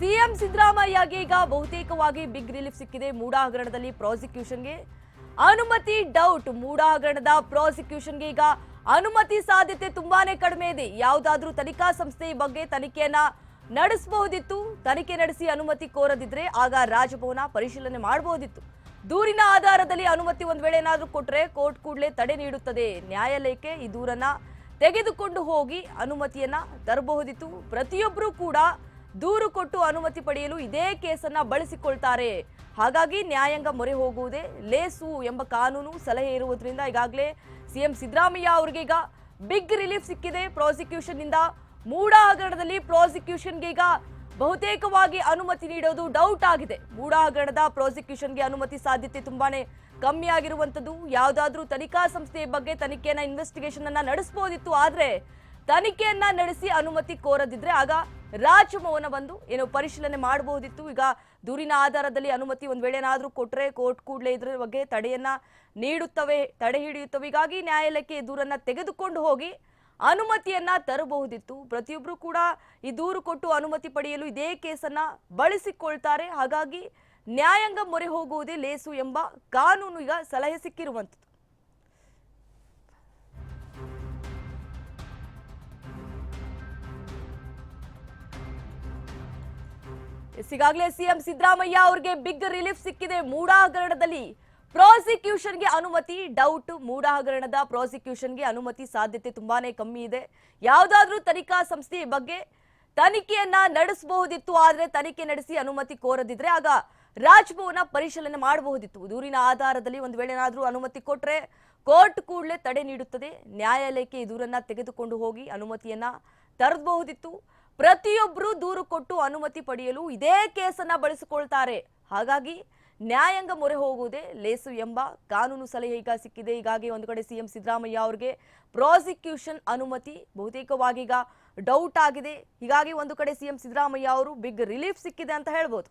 CM ಸಿದ್ದರಾಮಯ್ಯಗೆ ಈಗ ಬಹುತೇಕವಾಗಿ big relief ಸಿಕ್ಕಿದೆ. ಮೂಡಾ ಹಗರಣದಲ್ಲಿ ಪ್ರಾಸಿಕ್ಯೂಷನ್ಗೆ ಅನುಮತಿ ಡೌಟ್. ಮೂಡಾ ಹಗರಣದ ಪ್ರಾಸಿಕ್ಯೂಷನ್ಗೆ ಈಗ ಅನುಮತಿ ಸಾಧ್ಯತೆ ತುಂಬಾನೇ ಕಡಿಮೆ ಇದೆ. ಯಾವುದಾದ್ರೂ ತನಿಖಾ ಸಂಸ್ಥೆ ಬಗ್ಗೆ ತನಿಖೆಯನ್ನ ನಡೆಸಬಹುದಿತ್ತು. ತನಿಖೆ ನಡೆಸಿ ಅನುಮತಿ ಕೋರದಿದ್ರೆ ಆಗ ರಾಜಭವನ ಪರಿಶೀಲನೆ ಮಾಡಬಹುದಿತ್ತು. ದೂರಿನ ಆಧಾರದಲ್ಲಿ ಅನುಮತಿ ಒಂದು ವೇಳೆ ಏನಾದರೂ ಕೊಟ್ಟರೆ ಕೋರ್ಟ್ ಕೂಡಲೇ ತಡೆ ನೀಡುತ್ತದೆ. ನ್ಯಾಯಾಲಯಕ್ಕೆ ಈ ದೂರನ್ನ ತೆಗೆದುಕೊಂಡು ಹೋಗಿ ಅನುಮತಿಯನ್ನ ತರಬಹುದಿತ್ತು. ಪ್ರತಿಯೊಬ್ಬರೂ ಕೂಡ ದೂರು ಕೊಟ್ಟು ಅನುಮತಿ ಪಡೆಯಲು ಇದೇ ಕೇಸನ್ನ ಬಳಸಿಕೊಳ್ತಾರೆ. ಹಾಗಾಗಿ ನ್ಯಾಯಾಂಗ ಮೊರೆ ಹೋಗುವುದೇ ಲೇಸು ಎಂಬ ಕಾನೂನು ಸಲಹೆ ಇರುವುದರಿಂದ ಈಗಾಗಲೇ ಸಿಎಂ ಸಿದ್ದರಾಮಯ್ಯ ಅವರಿಗೆ ಈಗ ಬಿಗ್ ರಿಲೀಫ್ ಸಿಕ್ಕಿದೆ. ಪ್ರಾಸಿಕ್ಯೂಷನ್ನಿಂದ ಮೂಡ ಹಗರಣದಲ್ಲಿ ಪ್ರಾಸಿಕ್ಯೂಷನ್ಗೆ ಈಗ ಬಹುತೇಕವಾಗಿ ಅನುಮತಿ ನೀಡೋದು ಡೌಟ್ ಆಗಿದೆ. ಮೂಡ ಹಗರಣದ ಪ್ರಾಸಿಕ್ಯೂಷನ್ಗೆ ಅನುಮತಿ ಸಾಧ್ಯತೆ ತುಂಬಾನೇ ಕಮ್ಮಿ ಆಗಿರುವಂಥದ್ದು. ಯಾವುದಾದ್ರೂ ತನಿಖಾ ಸಂಸ್ಥೆಯ ಬಗ್ಗೆ ತನಿಖೆಯನ್ನ ಇನ್ವೆಸ್ಟಿಗೇಷನ್ ಅನ್ನ ನಡೆಸಬಹುದಿತ್ತು ಆದ್ರೆ ತನಿಖೆಯನ್ನ ನಡೆಸಿ ಅನುಮತಿ ಕೋರದಿದ್ರೆ ಆಗ ಬಂದು ಏನೋ ಪರಿಶೀಲನೆ ಮಾಡಬಹುದಿತ್ತು. ಈಗ ದೂರಿನ ಆಧಾರದಲ್ಲಿ ಅನುಮತಿ ಒಂದು ವೇಳೆ ಏನಾದರೂ ಕೊಟ್ರೆ ಕೋರ್ಟ್ ಕೂಡಲೇ ಇದ್ರ ಬಗ್ಗೆ ತಡೆಯನ್ನ ನೀಡುತ್ತವೆ, ತಡೆ ಹಿಡಿಯುತ್ತವೆ. ಹೀಗಾಗಿ ನ್ಯಾಯಾಲಯಕ್ಕೆ ದೂರನ್ನ ತೆಗೆದುಕೊಂಡು ಹೋಗಿ ಅನುಮತಿಯನ್ನ ತರಬಹುದಿತ್ತು. ಪ್ರತಿಯೊಬ್ಬರು ಕೂಡ ಈ ದೂರು ಕೊಟ್ಟು ಅನುಮತಿ ಪಡೆಯಲು ಇದೇ ಕೇಸನ್ನ ಬಳಸಿಕೊಳ್ತಾರೆ. ಹಾಗಾಗಿ ನ್ಯಾಯಾಂಗ ಮೊರೆ ಹೋಗುವುದೇ ಲೇಸು ಎಂಬ ಕಾನೂನು ಈಗ ಸಲಹೆ ಸಿಕ್ಕಿರುವಂಥದ್ದು. ಈಗಾಗಲೇ ಸಿಎಂ ಸಿದ್ದರಾಮಯ್ಯ ಅವರಿಗೆ ಬಿಗ್ ರಿಲೀಫ್ ಸಿಕ್ಕಿದೆ ಮೂಡಾ ಹಗರಣದಲ್ಲಿ ಪ್ರಾಸಿಕ್ಯೂಷನ್ಗೆ ಅನುಮತಿ ಡೌಟ್ ಮೂಡ ಹಗರಣದ ಪ್ರಾಸಿಕ್ಯೂಷನ್ಗೆ ಅನುಮತಿ ಸಾಧ್ಯತೆ ತುಂಬಾನೇ ಕಮ್ಮಿ ಇದೆ. ಯಾವುದಾದ್ರೂ ತನಿಖಾ ಸಂಸ್ಥೆ ಬಗ್ಗೆ ತನಿಖೆಯನ್ನ ನಡೆಸಬಹುದಿತ್ತು, ಆದರೆ ತನಿಖೆ ನಡೆಸಿ ಅನುಮತಿ ಕೋರದಿದ್ರೆ ಆಗ ರಾಜ್ಭವನ ಪರಿಶೀಲನೆ ಮಾಡಬಹುದಿತ್ತು. ದೂರಿನ ಆಧಾರದಲ್ಲಿ ಒಂದು ವೇಳೆ ಏನಾದರೂ ಅನುಮತಿ ಕೊಟ್ಟರೆ ಕೋರ್ಟ್ ಕೂಡಲೇ ತಡೆ ನೀಡುತ್ತದೆ. ನ್ಯಾಯಾಲಯಕ್ಕೆ ಈ ದೂರನ್ನ ತೆಗೆದುಕೊಂಡು ಹೋಗಿ ಅನುಮತಿಯನ್ನ ತರಬಹುದಿತ್ತು ಪ್ರತಿಯೊಬ್ಬರು ದೂರು ಕೊಟ್ಟು ಅನುಮತಿ ಪಡೆಯಲು ಇದೇ ಕೇಸನ್ನ ಬಳಸಿಕೊಳ್ತಾರೆ. ಹಾಗಾಗಿ ನ್ಯಾಯಾಂಗ ಮೊರೆ ಹೋಗುವುದೇ ಲೇಸು ಎಂಬ ಕಾನೂನು ಸಲಹೆ ಈಗ ಸಿಕ್ಕಿದೆ. ಹೀಗಾಗಿ ಒಂದು ಕಡೆ ಸಿಎಂ ಸಿದ್ದರಾಮಯ್ಯ ಅವರಿಗೆ ಪ್ರಾಸಿಕ್ಯೂಷನ್ ಅನುಮತಿ ಬಹುತೇಕವಾಗಿ ಈಗ ಡೌಟ್ ಆಗಿದೆ. ಹೀಗಾಗಿ ಒಂದು ಕಡೆ ಸಿಎಂ ಸಿದ್ದರಾಮಯ್ಯ ಅವರು ಬಿಗ್ ರಿಲೀಫ್ ಸಿಕ್ಕಿದೆ ಅಂತ ಹೇಳ್ಬೋದು.